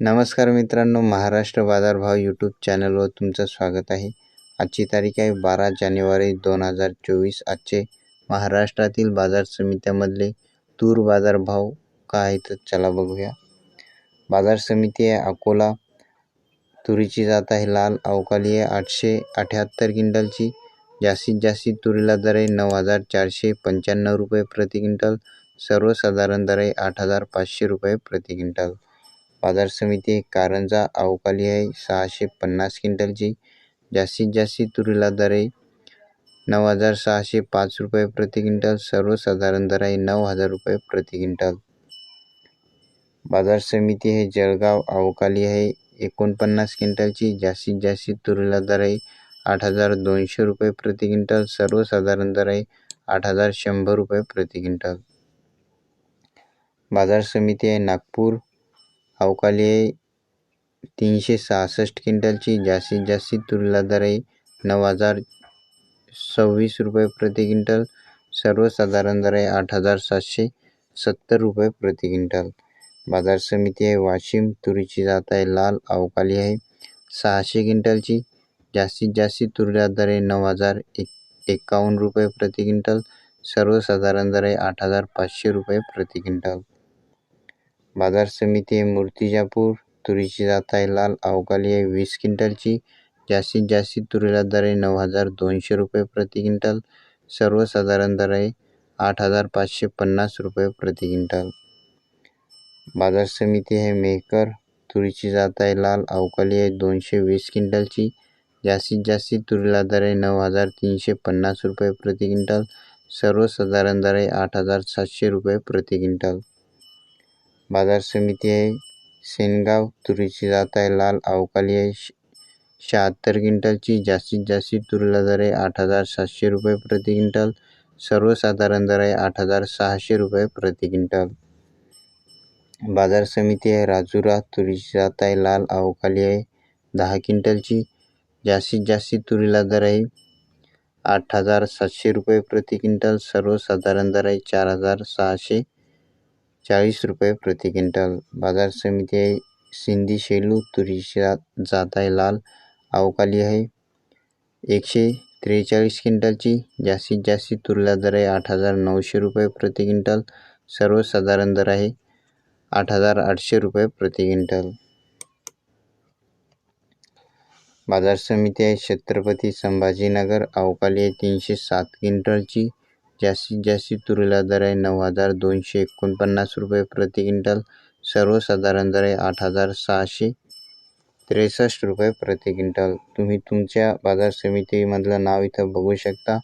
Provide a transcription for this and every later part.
नमस्कार मित्रांनो महाराष्ट्र बाजारभाव यूट्यूब चॅनलवर तुमचं स्वागत आहे. आजची तारीख आहे बारा जानेवारी दोन हजार चोवीस. आजचे महाराष्ट्रातील बाजार समित्यामधले तूर बाजारभाव काय आहे तर चला बघूया. बाजार समिती आहे अकोला तुरीची जात आहे लाल अवकाली आहे आठशे अठ्याहत्तर क्विंटलची. जास्तीत जास्त तुरीला दर आहे नऊ हजार चारशे पंच्याण्णव रुपये प्रति क्विंटल. सर्वसाधारण दर आहे आठ हजार पाचशे रुपये प्रति क्विंटल. बाजार समिती आहे कारंजा अवकाली आहे. सहाशे पन्नास क्विंटलची. जास्तीत जास्त तुरीला दर आहे. नऊ हजार सहाशे पाच रुपये प्रति क्विंटल. सर्वसाधारण दर आहे नऊ हजार रुपये प्रति क्विंटल. बाजार समिती हे जळगाव अवकाली आहे. एकोणपन्नास क्विंटलची. जास्तीत जास्त तुरीला दर आहे आठ हजार दोनशे रुपये प्रति क्विंटल. सर्वसाधारण दर आहे आठ हजार शंभर रुपये प्रति क्विंटल. बाजार समिती आहे नागपूर. अवकाली आहे तीनशे सहासष्ट क्विंटलची जास्तीत जास्त तुरला दर आहे नऊ हजार सव्वीस रुपये प्रति क्विंटल सर्वसाधारण दर आहे आठ हजार सातशे सत्तर रुपये प्रति क्विंटल. बाजार समिती आहे वाशिम तुरीची जात आहे लाल अवकाली आहे. सहाशे क्विंटलची जास्तीत जास्त तुरीला दर आहे नऊ हजार एक एकावन्न रुपये प्रति क्विंटल सर्वसाधारण दर आहे आठ हजार पाचशे रुपये प्रति क्विंटल. बाजार समिती आहे मूर्तिजापूर तुरीची जात आहे लाल अवकाली आहे वीस क्विंटलची. जास्तीत जास्त तुरीला दर आहे नऊ हजार दोनशे रुपये प्रति क्विंटल. सर्वसाधारण दर आहे आठ हजार पाचशे पन्नास रुपये प्रति क्विंटल. बाजार समिती आहे मेहकर तुरीची जात आहे लाल अवकाली आहे दोनशे वीस क्विंटलची. जास्तीत जास्त तुरीला दर आहे नऊ हजार तीनशे पन्नास रुपये प्रति क्विंटल. सर्वसाधारण दर आहे आठ हजार सातशे रुपये प्रति क्विंटल. बाजार समिती आहे. सेनगाव तुरीची जात आहे. लाल अवकाली आहे. शहात्तर क्विंटलची जास्तीत जास्त तुरीला दर आहे आठ हजार सातशे रुपये प्रति क्विंटल. सर्वसाधारण दर आहे आठ हजार सहाशे रुपये प्रति क्विंटल. बाजार समिती आहे. राजुरा तुरीची जात आहे. लाल अवकाली आहे. दहा क्विंटलची जास्तीत जास्त तुरीला दर आहे आठ हजार सातशे रुपये प्रति क्विंटल. सर्वसाधारण दर आहे चार हजार सहाशे चाळीस रुपये प्रति क्विंटल. बाजार समिती आहे. सिंधी शेलू तुरीच्या जात आहे लाल अवकाली आहे. एकशे त्रेचाळीस क्विंटलची जास्तीत जास्त तुरीला दर आहे. आठ हजार नऊशे रुपये प्रति क्विंटल. सर्वसाधारण दर आहे. आठ हजार आठशे रुपये प्रति क्विंटल. बाजार समिती आहे. छत्रपती संभाजीनगर अवकाली आहे. तीनशे सात क्विंटलची. जास्तीत जास्त तुरीला दर आहे नऊ हजार दोनशे एकोणपन्नास रुपये प्रति क्विंटल. सर्वसाधारण दर आहे आठ हजार सहाशे त्रेसष्ट रुपये प्रति क्विंटल. तुम्ही तुमच्या बाजार समितीमधलं नाव इथं बघू शकता.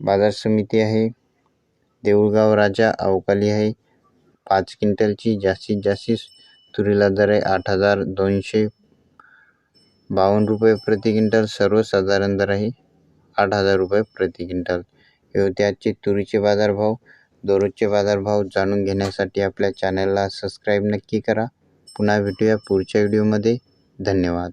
बाजार समिती आहे. देऊळगाव राजा अवकाली आहे. पाच क्विंटलची जास्तीत जास्त तुरीला दर आहे आठ हजार दोनशे बावन्न रुपये प्रति क्विंटल. सर्वसाधारण दर आहे. आठ हजार रुपये प्रति क्विंटल. हे आजचे तुरीचे बाजारभाव दररोजचे बाजारभाव जाणून घेण्यासाठी आपल्या चॅनलला सबस्क्राईब नक्की करा. पुन्हा भेटूया पुढच्या व्हिडिओमध्ये धन्यवाद.